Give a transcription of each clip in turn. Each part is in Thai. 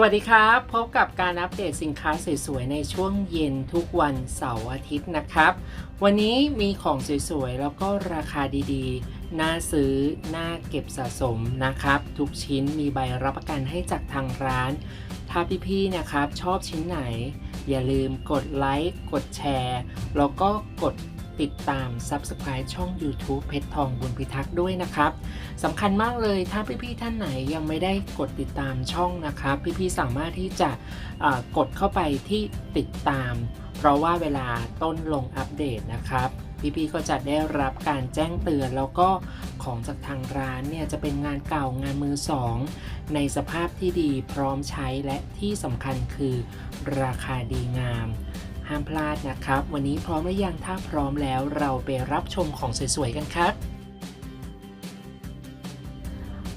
สวัสดีครับ พบกับการอัปเดตสินค้าสวยๆในช่วงเย็นทุกวันเสาร์อาทิตย์นะครับ วันนี้มีของสวยๆแล้วก็ราคาดีๆ น่าซื้อ น่าเก็บสะสมนะครับ ทุกชิ้นมีใบรับประกันให้จากทางร้าน ถ้าพี่ๆนะครับชอบชิ้นไหน อย่าลืมกดไลค์กดแชร์ แล้วก็กด ติดตาม Subscribe ช่อง YouTube เพชรทองบุญพิทักษ์ด้วยนะครับสำคัญมากเลยถ้าพี่ๆท่านไหนยังไม่ได้กดติดตามช่องนะครับ พี่ๆสามารถที่จะกดเข้าไปที่ติดตาม เพราะว่าเวลาต้นลงอัปเดตนะครับพี่ๆก็จะได้รับการแจ้งเตือนแล้วก็ของจากทางร้านเนี่ยจะเป็นงานเก่างานมือสองในสภาพที่ดีพร้อมใช้และที่สำคัญคือราคาดีงาม ห้ามพลาดนะครับ วันนี้พร้อมหรือยังถ้าพร้อมแล้วเราไปรับชมของสวยๆกันครับ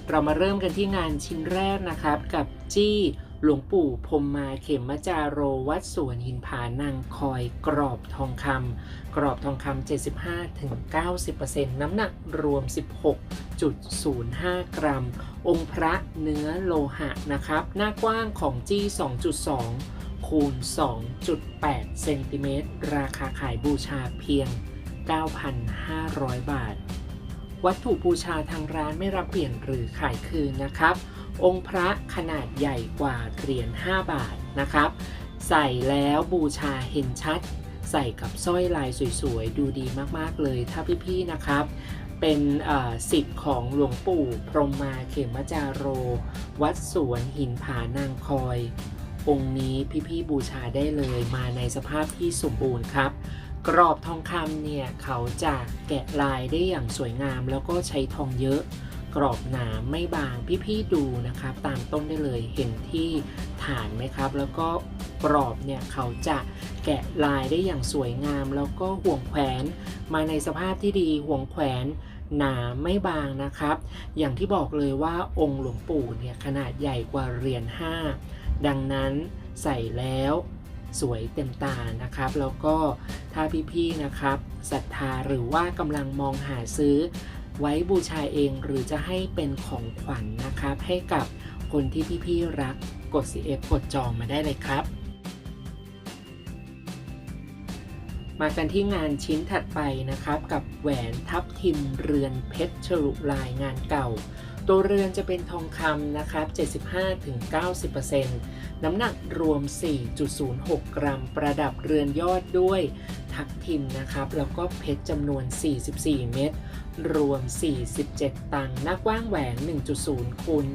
เรามาเริ่มกันที่งานชิ้นแรกนะครับ กับจี้หลวงปู่พมมาเขมมจาโรวัดสวนหินผานางคอยกรอบทองคำกรอบทองคำ75-90%น้ำหนักรวม 16.05 กรัม องค์พระเนื้อโลหะนะครับ หน้ากว้างของจี้ 2.2 คูณ 2.8 เซนติเมตร ราคาขายบูชาเพียง 9,500 บาท วัตถุบูชาทางร้านไม่รับเปลี่ยนหรือขายคืนนะครับ องค์พระขนาดใหญ่กว่าเหรียญ 5 บาทนะครับ ใส่แล้วบูชาเห็นชัด ใส่กับสร้อยลายสวยๆ ดูดีมากๆเลย ถ้าพี่ๆ นะครับเป็นสิทธิ์ของหลวงปู่ พรหมมาเขมจาโร วัดสวนหินผานางคอย องค์นี้พี่ๆบูชาได้เลยมาในสภาพที่สมบูรณ์ครับ กรอบทองคำเนี่ยเขาจะแกะลายได้อย่างสวยงาม แล้วก็ใช้ทองเยอะ กรอบหนาไม่บางพี่ๆดูนะครับ ตามต้นได้เลยเห็นที่ฐานไหมครับ แล้วก็กรอบเนี่ยเขาจะแกะลายได้อย่างสวยงาม แล้วก็ห่วงแขวนมาในสภาพที่ดีห่วงแขวนหนาไม่บางนะครับ อย่างที่บอกเลยว่าองค์หลวงปู่เนี่ยขนาดใหญ่กว่าเหรียญ5 ดังนั้นใส่แล้วสวยเต็มตานะครับ แล้วก็ถ้าพี่ๆนะครับศรัทธาหรือว่ากำลังมองหาซื้อ ไว้บูชาเองหรือจะให้เป็นของขวัญนนะครับ ให้กับคนที่พี่ๆรักกด CF กดจองมาได้เลยครับ มากันที่งานชิ้นถัดไปนะครับ กับแหวนทับทิมเรือนเพชรฉลุลายงานเก่า ตัวเรือนจะเป็นทองคำนะครับ 75-90%น้ำหนักรวม 4.06 กรัม ประดับเรือนยอดด้วยทับทิมนะครับ แล้วก็เพชรจำนวน 44 เม็ด รวม 47 ตังค์หน้ากว้างแหวน 1.0 คูณ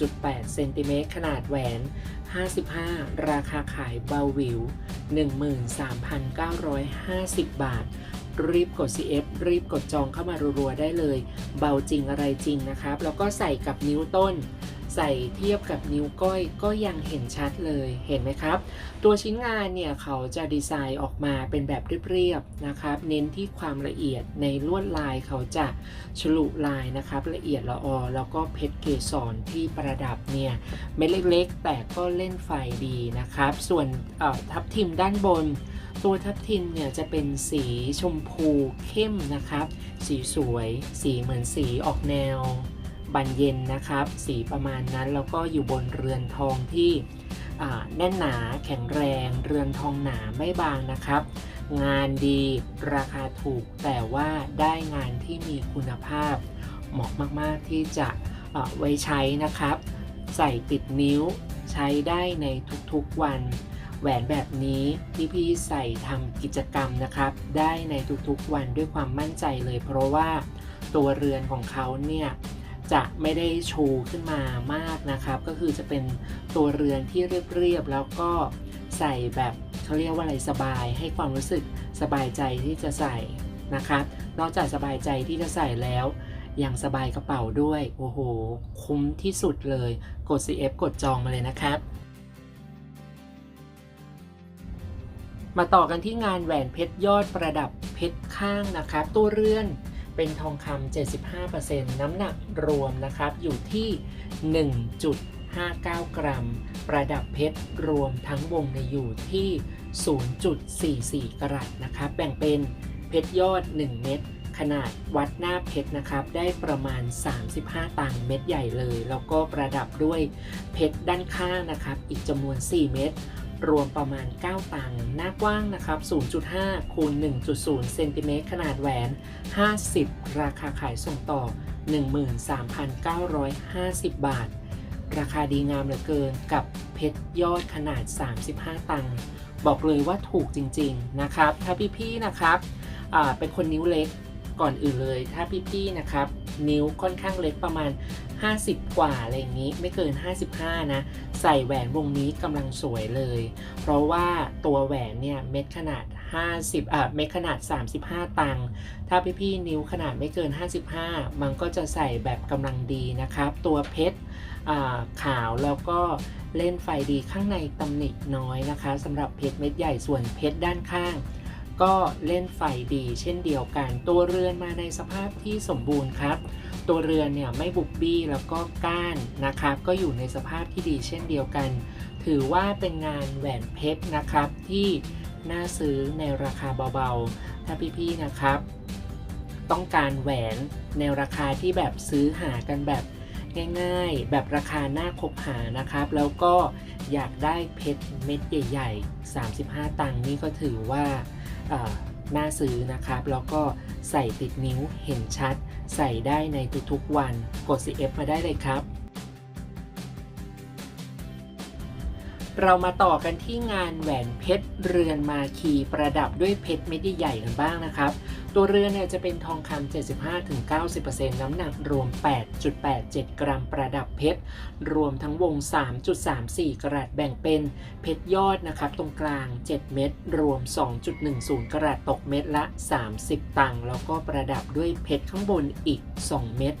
1.8 เซนติเมตร ขนาดแหวน 55 ราคาขายเบาวิว 13,950 บาท รีบกด CF รีบกดจองเข้ามารัวๆได้เลย เบาจริงอะไรจริงนะครับ แล้วก็ใส่กับนิ้วต้น ใส่เทียบกับนิ้วก้อยก็ยังเห็นชัดเลยเห็นไหมครับ ตัวชิ้นงานเนี่ยเขาจะดีไซน์ออกมาเป็นแบบเรียบๆนะครับ เน้นที่ความละเอียดในลวดลายเขาจะฉลุลายนะครับ ละเอียดละออ แล้วก็เพชรเกสรที่ประดับเนี่ยเม็ดเล็กๆ แต่ก็เล่นไฟดีนะครับ ส่วนทับทิมด้านบน ตัวทับทิมเนี่ยจะเป็นสีชมพูเข้มนะครับ สีสวย สีเหมือนสีออกแนวบานเย็นนะครับ สีประมาณนั้นแล้วก็อยู่บนเรือนทองที่แน่นหนาแข็งแรง เรือนทองหนาไม่บางนะครับ งานดีราคาถูกแต่ว่าได้งานที่มีคุณภาพ เหมาะมากๆที่จะไว้ใช้นะครับ ใส่ติดนิ้วใช้ได้ในทุกๆวัน แหวนแบบนี้ที่พี่ใส่ทำกิจกรรมนะครับ ได้ในทุกๆวันด้วยความมั่นใจเลย เพราะว่าตัวเรือนของเขาเนี่ยจะไม่ได้ชูขึ้นมามากนะครับ ก็คือจะเป็นตัวเรือนที่เรียบๆแล้วก็ใส่แบบเขาเรียกว่าอะไรสบาย ให้ความรู้สึกสบายใจที่จะใส่นะครับ นอกจากสบายใจที่จะใส่แล้วยังสบายกระเป๋าด้วย โอ้โห คุ้มที่สุดเลย กด CF กดจองมาเลยนะครับ มาต่อกันที่งานแหวนเพชรยอดประดับเพชรข้างนะครับตัวเรือนเป็นทองคำ 75%น้ำหนักรวมนะครับ อยู่ที่ 1.59 กรัม ประดับเพชรรวมทั้งวงในอยู่ที่ 0.44 กรัตนะครับ แบ่งเป็นเพชรยอด 1 เม็ดขนาดวัดหน้าเพชรนะครับ ได้ประมาณ 35 ตังเม็ดใหญ่เลย แล้วก็ประดับด้วยเพชรด้านข้างนะครับ อีกจำนวน 4 เม็ด รวมประมาณ 9 ตังค์หน้ากว้างนะครับ 0.5 คูณ 1.0 เซนติเมตรขนาดแหวน 50 ราคาขายส่งต่อ 13,950 บาท ราคาดีงามเหลือเกินกับเพชรยอดขนาด 35 ตังค์บอกเลยว่าถูกจริง ๆ นะครับ ถ้าพี่ๆ นะครับเป็นคนนิ้วเล็กก่อนอื่นเลย ถ้าพี่ๆ นะครับ นิ้วค่อนข้างเล็กประมาณ 50 กว่าอะไรอย่างนี้ไม่เกิน 55 นะ ใส่แหวนวงนี้กำลังสวยเลย เพราะว่าตัวแหวนเนี่ยเม็ดขนาด 50อ่าเม็ดขนาด 35 ตังค์ถ้าพี่ๆนิ้วขนาดไม่เกิน 55 มันก็จะใส่แบบกำลังดีนะครับ ตัวเพชรอ่าขาวแล้วก็เล่นไฟดีข้างในตำหนิน้อยนะคะสำหรับเพชรเม็ดใหญ่ส่วนเพชรด้านข้าง ก็เล่นไฟดีเช่นเดียวกัน ตัวเรือนมาในสภาพที่สมบูรณ์ครับ ตัวเรือนเนี่ยไม่บุบบี้แล้วก็ก้านนะครับ ก็อยู่ในสภาพที่ดีเช่นเดียวกัน ถือว่าเป็นงานแหวนเพชรนะครับที่น่าซื้อในราคาเบาๆ ถ้าพี่ๆนะครับ ต้องการแหวนในราคาที่แบบซื้อหากันแบบง่ายๆ แบบราคาหน้าคบหานะครับ แล้วก็อยากได้เพชรเม็ดใหญ่ๆ 35 ตังค์นี่ก็ถือว่าน่าซื้อนะครับ แล้วก็ใส่ติดนิ้วเห็นชัด ใส่ได้ในทุกๆวัน กด CF มาได้เลยครับ เรามาต่อกันที่งานแหวนเพชรเรือนมาคีประดับด้วยเพชรเม็ดใหญ่กันบ้างนะครับ ตัวเรือเนี่ยจะเป็นทองคำ 75-90%น้ำหนักรวม 8.87 กรัมประดับเพชร รวมทั้งวง 3.34 กรัตแบ่งเป็นเพชรยอดนะครับ ตรงกลาง 7 เม็ดรวม 2.10 กรัตตกเม็ดละ 30 ตังค์แล้วก็ประดับด้วยเพชรข้างบนอีก 2 เม็ด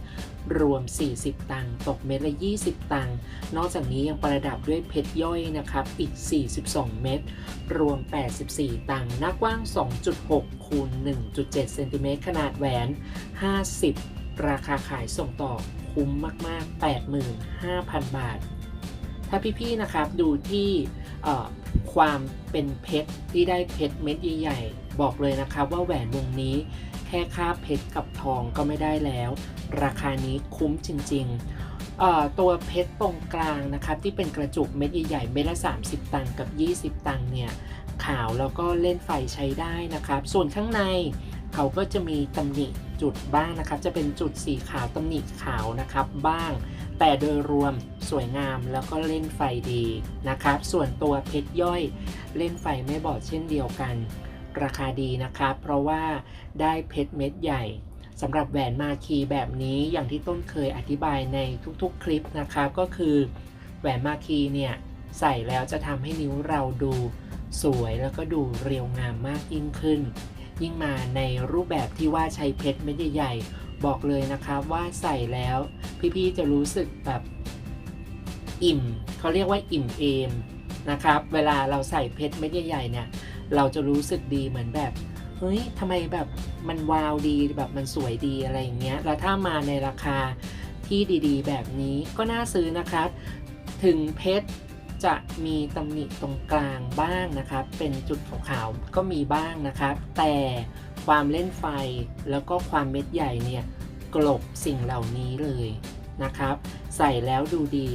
รวม 40 ตังค์ ตกเม็ดละ 20 ตังค์ นอกจากนี้ยังประดับด้วยเพชรย่อยนะครับ อีก 42 เม็ด รวม 84 ตังค์ หน้ากว้าง 2.6คูณ 1.7 เซนติเมตรขนาดแหวน 50 ราคาขายส่งต่อคุ้มมาก ๆ 85,000 บาท ถ้าพี่ ๆ นะครับดูที่ความเป็นเพชรที่ได้เพชรเม็ดใหญ่ๆ บอกเลยนะครับว่าแหวนวงนี้แค่ค่าเพชรกับทองก็ไม่ได้แล้ว ราคานี้คุ้มจริง ๆ ตัวเพชรตรงกลางนะครับที่เป็นกระจุกเม็ดใหญ่ๆ เม็ดละ 30 ตังค์กับ 20 ตังค์เนี่ย ขาวแล้วก็เล่นไฟใช้ได้นะครับ ส่วนข้างในเขาก็จะมีตำหนิจุดบ้างนะครับ จะเป็นจุดสีขาวตำหนิขาวนะครับบ้าง แต่โดยรวมสวยงามแล้วก็เล่นไฟดีนะครับ ส่วนตัวเพชรย่อยเล่นไฟไม่บอดเช่นเดียวกัน ราคาดีนะครับ เพราะว่าได้เพชรเม็ดใหญ่สำหรับแหวนมาคีแบบนี้อย่างที่ต้นเคยอธิบายในทุกๆคลิปนะครับ ก็คือแหวนมาคีเนี่ยใส่แล้วจะทำให้นิ้วเราดู สวยแล้วก็ดูเรียวงามมากยิ่งขึ้น ยิ่งมาในรูปแบบที่ว่าใช้เพชรเม็ดใหญ่ๆบอกเลยนะครับว่าใส่แล้ว พี่ๆจะรู้สึกแบบอิ่มเขาเรียกว่าอิ่มเอมนะครับ เวลาเราใส่เพชรเม็ดใหญ่ๆเนี่ยเราจะรู้สึกดีเหมือนแบบเฮ้ยทำไมแบบมันวาวดีแบบมันสวยดีอะไรอย่างเงี้ยแล้วถ้ามาในราคาที่ดีๆ แบบนี้ก็น่าซื้อนะครับ ถึงเพชร จะมีตำหนิตรงกลางบ้างนะครับ เป็นจุดขาวๆก็มีบ้างนะครับ แต่ความเล่นไฟแล้วก็ความเม็ดใหญ่เนี่ยกลบสิ่งเหล่านี้เลยนะครับ ใส่แล้วดูดี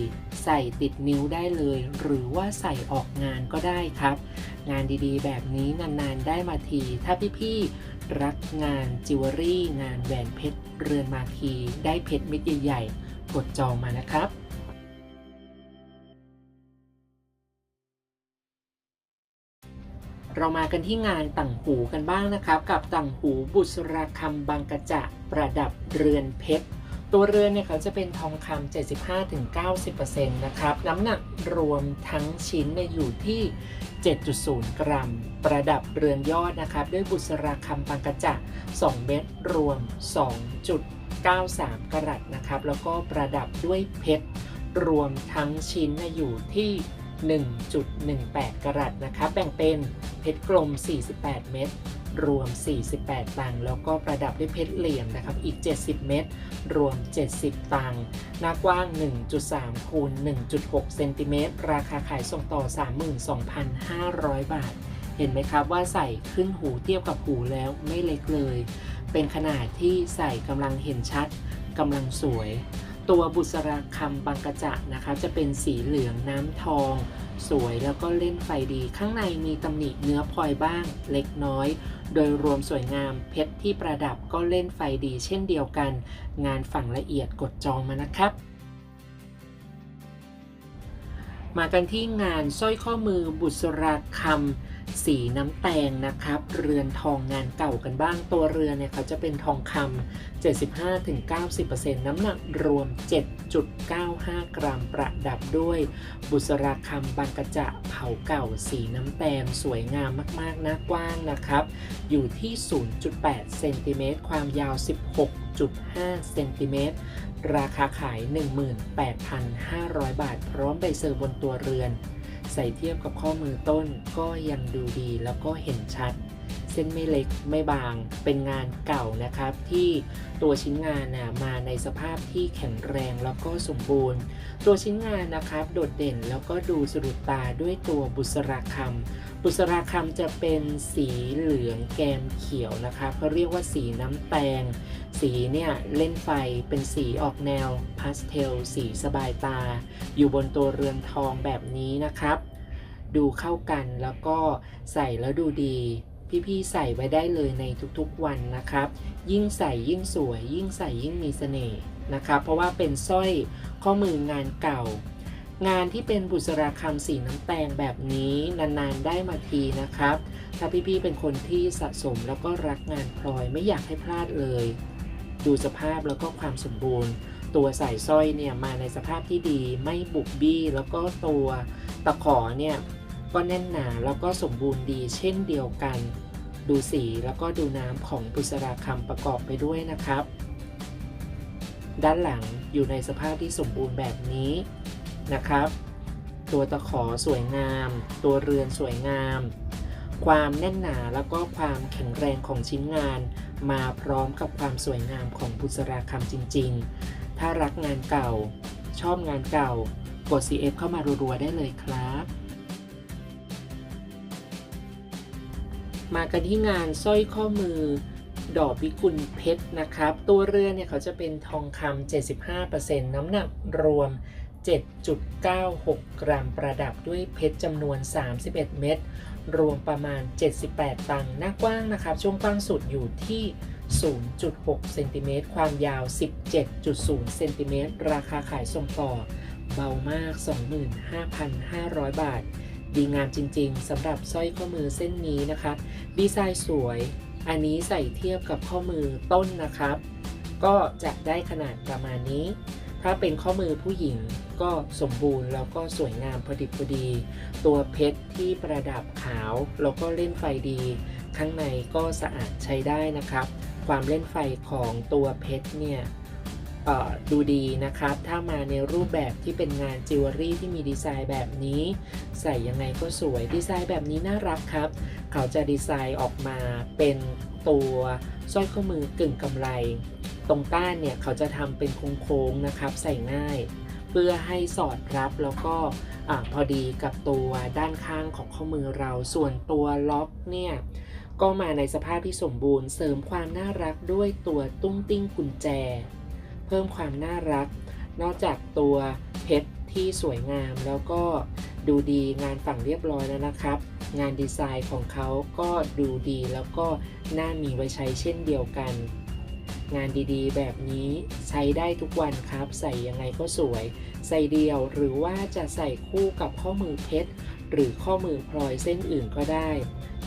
ใส่ติดนิ้วได้เลย หรือว่าใส่ออกงานก็ได้ครับ งานดีๆ แบบนี้นานๆได้มาที ถ้าพี่ๆรักงานจิวเวลรี่ งานแหวนเพชร เรือนมาทีได้เพชรเม็ดใหญ่ๆกดจองมานะครับ เรามากันที่งานต่างหูกันบ้างนะครับ กับต่างหูบุษราคำบางกระจะประดับเรือนเพชรตัวเรือนเนี่ยเขาจะเป็นทองคำ 75-90%นะครับ น้ำหนักรวมทั้งชิ้นเนี่ยอยู่ที่ 7.0 กรัม ประดับเรือนยอดนะครับ ด้วยบุษราคำบางกระจะ2เม็ดรวม 2.93 กรัตนะครับ แล้วก็ประดับด้วยเพชร รวมทั้งชิ้นเนี่ยอยู่ที่ 1.18 กรัตนะครับแบ่งเป็นเพชรกลม 48 เม็ดรวม 48 ตังค์แล้วก็ประดับด้วยเพชรเหลี่ยมนะครับอีก 70 เม็ดรวม 70 ตังค์หน้ากว้าง 1.3 คูณ 1.6 เซนติเมตรราคาขายส่งต่อ 32,500 บาท เห็นไหมครับว่าใส่ขึ้นหูเทียบกับหูแล้วไม่เล็กเลย เป็นขนาดที่ใส่กำลังเห็นชัดกำลังสวย ตัวบุษราคำบางกระจะนะครับจะเป็นสีเหลืองน้ำทอง สวยแล้วก็เล่นไฟดี ข้างในมีตำหนิเนื้อพลอยบ้างเล็กน้อย โดยรวมสวยงามเพชรที่ประดับก็เล่นไฟดีเช่นเดียวกัน งานฝั่งละเอียดกดจองมานะครับมากันที่งานสร้อยข้อมือบุษราคำ สีน้ำแตงนะครับ เรือนทองงานเก่ากันบ้างตัวเรือนเนี่ยเขาจะเป็นทองคำ75-90%น้ำหนักรวม 7.95 กรัมประดับด้วย บุษราคำบางกระจะเผาเก่าสีน้ำแตงสวยงามมากๆน้ากว้างนะครับ อยู่ที่ 0.8 เซนติเมตรความยาว 16.5 เซนติเมตรราคาขาย 18,500 บาท พร้อมใบเซอร์บนตัวเรือน ใส่เทียบกับข้อมือต้นก็ยังดูดีแล้วก็เห็นชัด เส้นไม่เล็กไม่บางเป็นงานเก่านะครับ ที่ตัวชิ้นงานนะมาในสภาพที่แข็งแรงแล้วก็สมบูรณ์ ตัวชิ้นงานนะครับ โดดเด่นแล้วก็ดูสะดุดตาด้วยตัวบุษราคำบุษราคำจะเป็นสีเหลืองแกมเขียวนะครับเขาเรียกว่าสีน้ำแตงสีเนี่ยเล่นไฟเป็นสีออกแนวพาสเทลสีสบายตา อยู่บนตัวเรือนทองแบบนี้นะครับ ดูเข้ากันแล้วก็ใส่แล้วดูดี พี่ๆใส่ไว้ได้เลยในทุกๆวันนะครับ ยิ่งใส่ยิ่งสวย ยิ่งใส่ยิ่งมีเสน่ห์นะครับเพราะว่าเป็นสร้อยข้อมืองานเก่า งานที่เป็นบุษราคำสีน้ำแตงแบบนี้นานๆได้มาทีนะครับ ถ้าพี่ๆเป็นคนที่สะสมแล้วก็รักงานพลอยไม่อยากให้พลาดเลย ดูสภาพแล้วก็ความสมบูรณ์ ตัวสายสร้อยเนี่ยมาในสภาพที่ดีไม่บุบบี้แล้วก็ตัวตะขอเนี่ย ก็แน่นหนาแล้วก็สมบูรณ์ดีเช่นเดียวกัน ดูสีแล้วก็ดูน้ำของบุษราคำประกอบไปด้วยนะครับ ด้านหลังอยู่ในสภาพที่สมบูรณ์แบบนี้นะครับ ตัวตะขอสวยงาม ตัวเรือนสวยงาม ความแน่นหนาแล้วก็ความแข็งแรงของชิ้นงาน มาพร้อมกับความสวยงามของบุษราคำจริง ๆ ถ้ารักงานเก่า ชอบงานเก่า กด CF เข้ามารัวๆได้เลยครับ มากันที่งานสร้อยข้อมือ ดอกพิกุลเพชรนะครับ ตัวเรือเนี่ยเขาจะเป็นทองคำ75%น้ำหนักรวม 7.96 กรัมประดับด้วยเพชรจำนวน 31 เม็ดรวมประมาณ 78 ตังค์หน้ากว้างนะครับ ช่วงกว้างสุดอยู่ที่ 0.6 เซนติเมตร ความยาว 17.0 เซนติเมตร ราคาขายส่งต่อ เบามาก 25,500 บาท ดีงามจริงๆสำหรับสร้อยข้อมือเส้นนี้นะครับดีไซน์สวย อันนี้ใส่เทียบกับข้อมือต้นนะครับ ก็จะได้ขนาดประมาณนี้ ถ้าเป็นข้อมือผู้หญิงก็สมบูรณ์แล้วก็สวยงามพอดิบพอดี ตัวเพชรที่ประดับขาวแล้วก็เล่นไฟดี ข้างในก็สะอาดใช้ได้นะครับ ความเล่นไฟของตัวเพชรเนี่ย ดูดีนะครับ ถ้ามาในรูปแบบที่เป็นงานจิวเวลรี่ที่มีดีไซน์แบบนี้ ใส่ยังไงก็สวยดีไซน์แบบนี้น่ารักครับ เขาจะดีไซน์ออกมาเป็นตัวสร้อยข้อมือกึ่งกำไร ตรงก้านเนี่ยเขาจะทำเป็นโค้งๆนะครับ ใส่ง่าย เพื่อให้สอดรับแล้วก็อพอดีกับตัวด้านข้างของข้อมือเราส่วนตัวล็อกเนี่ยก็มาในสภาพที่สมบูรณ์เสริมความน่ารักด้วยตัวตุ้งติ้งกุญแจ เพิ่มความน่ารัก นอกจากตัวเพชรที่สวยงามแล้วก็ดูดีงานฝั่งเรียบร้อยแล้วนะครับ งานดีไซน์ของเขาก็ดูดีแล้วก็น่ามีไว้ใช้เช่นเดียวกัน งานดีๆ แบบนี้ใช้ได้ทุกวันครับ ใส่ยังไงก็สวย ใส่เดียวหรือว่าจะใส่คู่กับข้อมือเพชรหรือข้อมือพลอยเส้นอื่นก็ได้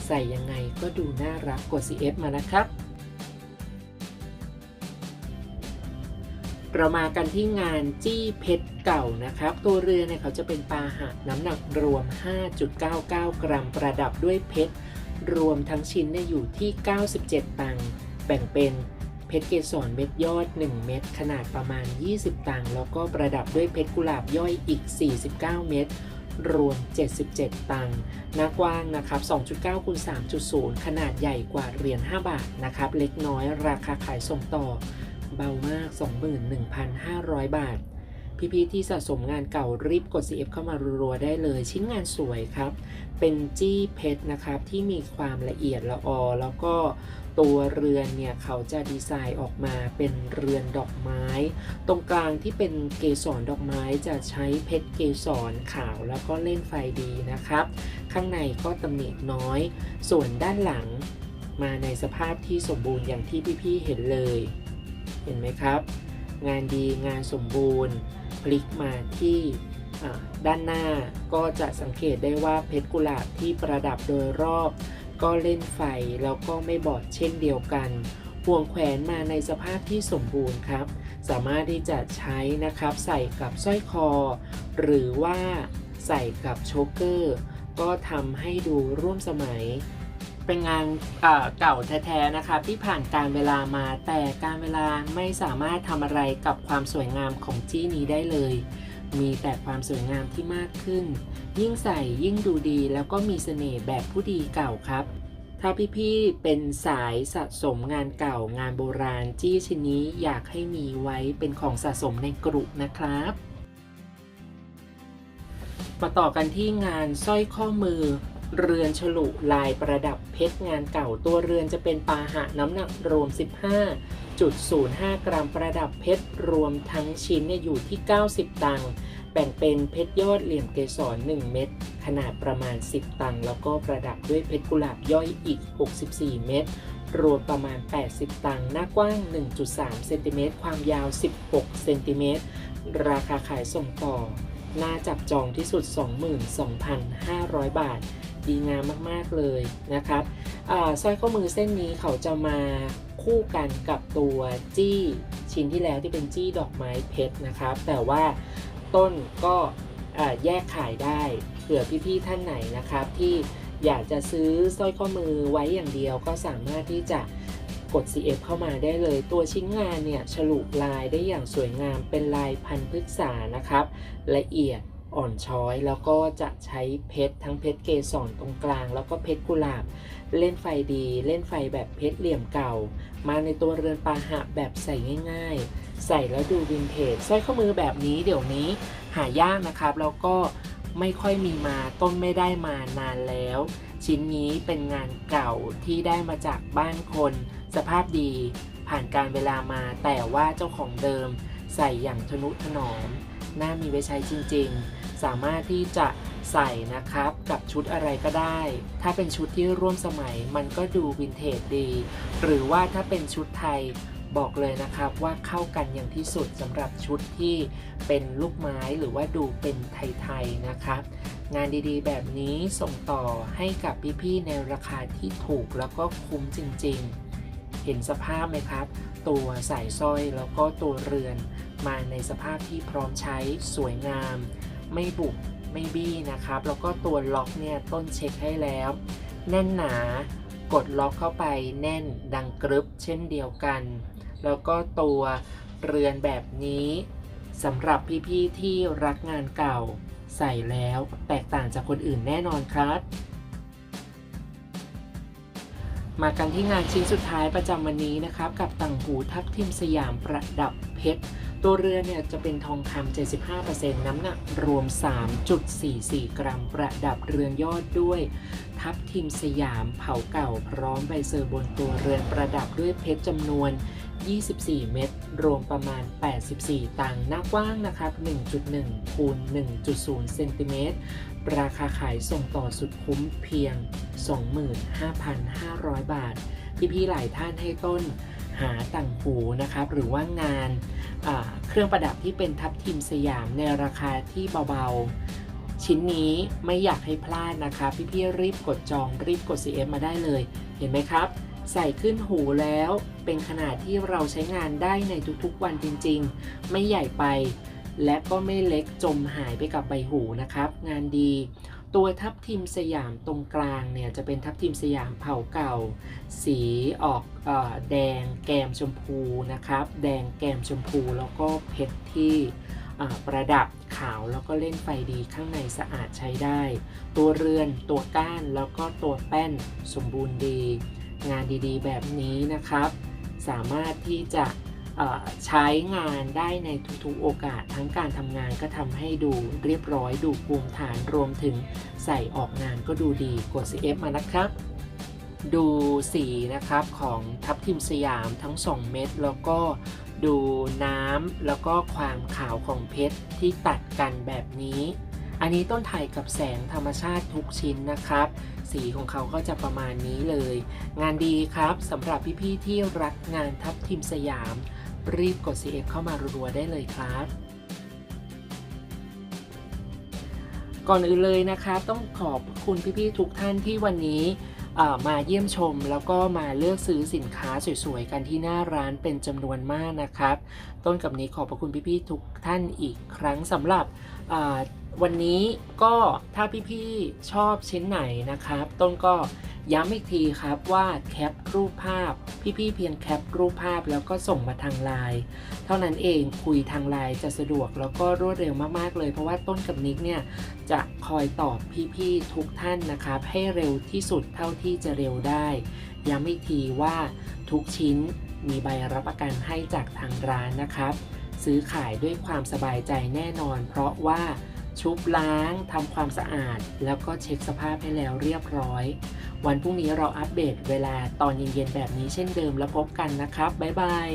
ใส่ยังไงก็ดูน่ารักกด CF มานะครับ เรามากันที่งานจี้เพชรเก่านะครับ ตัวเรือเนี่ยเขาจะเป็นปาหะน้ำหนักรวม 5.99 กรัมประดับด้วยเพชร รวมทั้งชิ้นเนี่ยอยู่ที่ 97 ตังค์แบ่งเป็นเพชรเกสรเม็ดยอด 1 เม็ดขนาดประมาณ 20 ตังค์แล้วก็ประดับด้วยเพชรกุหลาบย่อยอีก 49 เม็ดรวม 77 ตังค์หน้ากว้างนะครับ 2.9คูณ3.0 ขนาดใหญ่กว่าเหรียญ 5 บาทนะครับ เล็กน้อยราคาขายส่งต่อ เบามาก 21,500 บาท พี่ๆที่สะสมงานเก่ารีบกด CF เข้ามารัวๆได้เลย ชิ้นงานสวยครับ เป็นจี้เพชรนะครับ ที่มีความละเอียดละออ แล้วก็ตัวเรือนเนี่ย เขาจะดีไซน์ออกมาเป็นเรือนดอกไม้ ตรงกลางที่เป็นเกสรดอกไม้จะใช้เพชรเกสรขาวแล้วก็เล่นไฟดีนะครับ ข้างในก็ตำหนิน้อย ส่วนด้านหลังมาในสภาพที่สมบูรณ์อย่างที่พี่ๆเห็นเลย เห็นไหมครับ งานดีงานสมบูรณ์ พลิกมาที่ด้านหน้าก็จะสังเกตได้ว่าเพชรกุหลาบที่ประดับโดยรอบ ก็เล่นไฟแล้วก็ไม่บอดเช่นเดียวกันห่วงแขวนมาในสภาพที่สมบูรณ์ครับ สามารถที่จะใช้นะครับใส่กับสร้อยคอ หรือว่าใส่กับโชเกอร์ ก็ทำให้ดูร่วมสมัย เป็นงานเก่าแท้ๆนะครับที่ผ่านการเวลามา แต่การเวลาไม่สามารถทำอะไรกับความสวยงามของจี้นี้ได้เลย มีแต่ความสวยงามที่มากขึ้น ยิ่งใส่ยิ่งดูดีแล้วก็มีเสน่ห์แบบผู้ดีเก่าครับถ้าพี่ๆ เป็นสายสะสมงานเก่างานโบราณจี้ชิ้นนี้อยากให้มีไว้เป็นของสะสมในกรุนะครับ มาต่อกันที่งานสร้อยข้อมือ เรือนฉลุลายประดับเพชรงานเก่าตัวเรือนจะเป็นปาหะน้ำหนักรวม 15.05 กรัมประดับเพชรรวมทั้งชิ้นเนี่ยอยู่ที่ 90 ตังค์แบ่งเป็นเพชรยอดเหลี่ยมเกสร1เม็ดขนาดประมาณ 10 ตังค์แล้วก็ประดับด้วยเพชรกุหลาบย่อยอีก 64 เม็ดรวมประมาณ 80 ตังค์หน้ากว้าง 1.3 เซนติเมตรความยาว 16 เซนติเมตรราคาขายส่งต่อ น่าจับจองที่สุด 22,500 บาท ดีงามมากๆเลยนะครับสร้อยข้อมือเส้นนี้เขาจะมาคู่กันกับตัวจี้ชิ้นที่แล้วที่เป็นจี้ดอกไม้เพชรนะครับ แต่ว่าต้นก็แยกขายได้เผื่อพี่ๆท่านไหนนะครับ ที่อยากจะซื้อสร้อยข้อมือไว้อย่างเดียวก็สามารถที่จะกด CF เข้ามาได้เลย ตัวชิ้นงานเนี่ยฉลุลายได้อย่างสวยงามเป็นลายพันพฤกษานะครับ ละเอียด อ่อนช้อย แล้วก็จะใช้เพชรทั้งเพชรเกสรตรงกลาง แล้วก็เพชรกุหลาบ เล่นไฟดี เล่นไฟแบบเพชรเหลี่ยมเก่า มาในตัวเรือนปาหะแบบใส่ง่ายๆ ใส่แล้วดูวินเทจสร้อยข้อมือแบบนี้เดี๋ยวนี้หายากนะครับ แล้วก็ไม่ค่อยมีมาต้นไม่ได้มานานแล้ว ชิ้นนี้เป็นงานเก่าที่ได้มาจากบ้านคน สภาพดีผ่านการเวลามาแต่ว่าเจ้าของเดิม ใส่อย่างทนุถนอมน่ามีไว้ใช้จริง ๆ สามารถที่จะใส่นะครับ กับชุดอะไรก็ได้ ถ้าเป็นชุดที่ร่วมสมัยมันก็ดูวินเทจดี หรือว่าถ้าเป็นชุดไทยบอกเลยนะครับว่าเข้ากันอย่างที่สุดสำหรับชุดที่เป็นลูกไม้หรือว่าดูเป็นไทยๆนะครับ งานดีๆ แบบนี้ส่งต่อให้กับพี่ๆในราคาที่ถูกแล้วก็คุ้มจริงๆ เห็นสภาพไหมครับ ตัวสายสร้อยแล้วก็ตัวเรือน มาในสภาพที่พร้อมใช้สวยงาม ไม่บุบไม่บี้นะครับ แล้วก็ตัวล็อกเนี่ยต้นเช็คให้แล้ว แน่นหนากดล็อกเข้าไปแน่นดังกรึบเช่นเดียวกัน แล้วก็ตัวเรือนแบบนี้สำหรับพี่ๆที่รักงานเก่า ใส่แล้วแตกต่างจากคนอื่นแน่นอนครับ มากันที่งานชิ้นสุดท้ายประจำวันนี้นะครับ กับต่างหูทับทิมสยามประดับเพชร ตัวเรือเนี่ยจะเป็นทองคำ 75%น้ำหนักรวม 3.44 กรัม ประดับเรือนยอดด้วย ทับทิมสยามเผาเก่าพร้อมใบเซอร์บนตัวเรือนประดับด้วยเพชรจำนวน 24 เม็ดรวมประมาณ 84 ตังค์หน้ากว้างนะครับ 1.1 คูณ 1.0 เซนติเมตร ราคาขายส่งต่อสุดคุ้มเพียง 25,500 บาทพี่ๆหลายท่านให้ต้น หาต่างหูนะครับ หรือว่างานเครื่องประดับที่เป็นทับทิมสยามในราคาที่เบาๆ ชิ้นนี้ไม่อยากให้พลาดนะครับพี่ๆรีบกดจองรีบกด CF มาได้เลย เห็นไหมครับ ใส่ขึ้นหูแล้วเป็นขนาดที่เราใช้งานได้ในทุกๆวันจริงๆ ไม่ใหญ่ไปและก็ไม่เล็กจมหายไปกับใบหูนะครับ งานดี ตัวทับทิมสยามตรงกลางเนี่ยจะเป็นทับทิมสยามเผาเก่า สีออกอแดงแกมชมพูนะครับ แดงแกมชมพูแล้วก็เพชรที่ประดับขาวแล้วก็เล่นไฟดีข้างในสะอาดใช้ได้ ตัวเรือนตัวก้านแล้วก็ตัวแป้นสมบูรณ์ดี งานดีๆ แบบนี้นะครับ สามารถที่จะ ใช้งานได้ในทุกๆโอกาสทั้งการทำงานก็ทำให้ดูเรียบร้อยดูภูมิฐานรวมถึงใส่ออกงานก็ดูดีกด CF มานะครับ ดูสีนะครับของทับทิมสยามทั้ง 2 เม็ดแล้วก็ดูน้ำแล้วก็ความขาวของเพชรที่ตัดกันแบบนี้ อันนี้ต้นไทยกับแสงธรรมชาติทุกชิ้นนะครับ สีของเขาก็จะประมาณนี้เลย งานดีครับสำหรับพี่ๆที่รักงานทับทิมสยาม รีบกด CF เข้ามารัวๆได้เลยครับ ก่อนอื่นเลยนะคะต้องขอบคุณพี่ๆทุกท่านที่วันนี้มาเยี่ยมชมแล้วก็มาเลือกซื้อสินค้าสวยๆ กันที่หน้าร้านเป็นจำนวนมากนะครับ ต้นกับนี้ขอบพระคุณพี่ๆทุกท่านอีกครั้งสำหรับ วันนี้ก็ถ้าพี่ๆชอบชิ้นไหนนะครับ ต้นก็ย้ำอีกทีครับว่าแคปรูปภาพ พี่ๆเพียงแคปรูปภาพแล้วก็ส่งมาทางไลน์เท่านั้นเองคุยทางไลน์จะสะดวกแล้วก็รวดเร็วมากๆเลย เพราะว่าต้นกับนิกเนี่ยจะคอยตอบพี่ๆทุกท่านนะครับ ให้เร็วที่สุดเท่าที่จะเร็วได้ ย้ำอีกทีว่าทุกชิ้นมีใบรับประกันให้จากทางร้านนะครับ ซื้อขายด้วยความสบายใจแน่นอน เพราะว่า ชุบล้างทำความสะอาด แล้วก็เช็คสภาพให้แล้วเรียบร้อย วันพรุ่งนี้เราอัปเดตเวลาตอนเย็นๆแบบนี้เช่นเดิมแล้วพบกันนะครับ บ๊ายบาย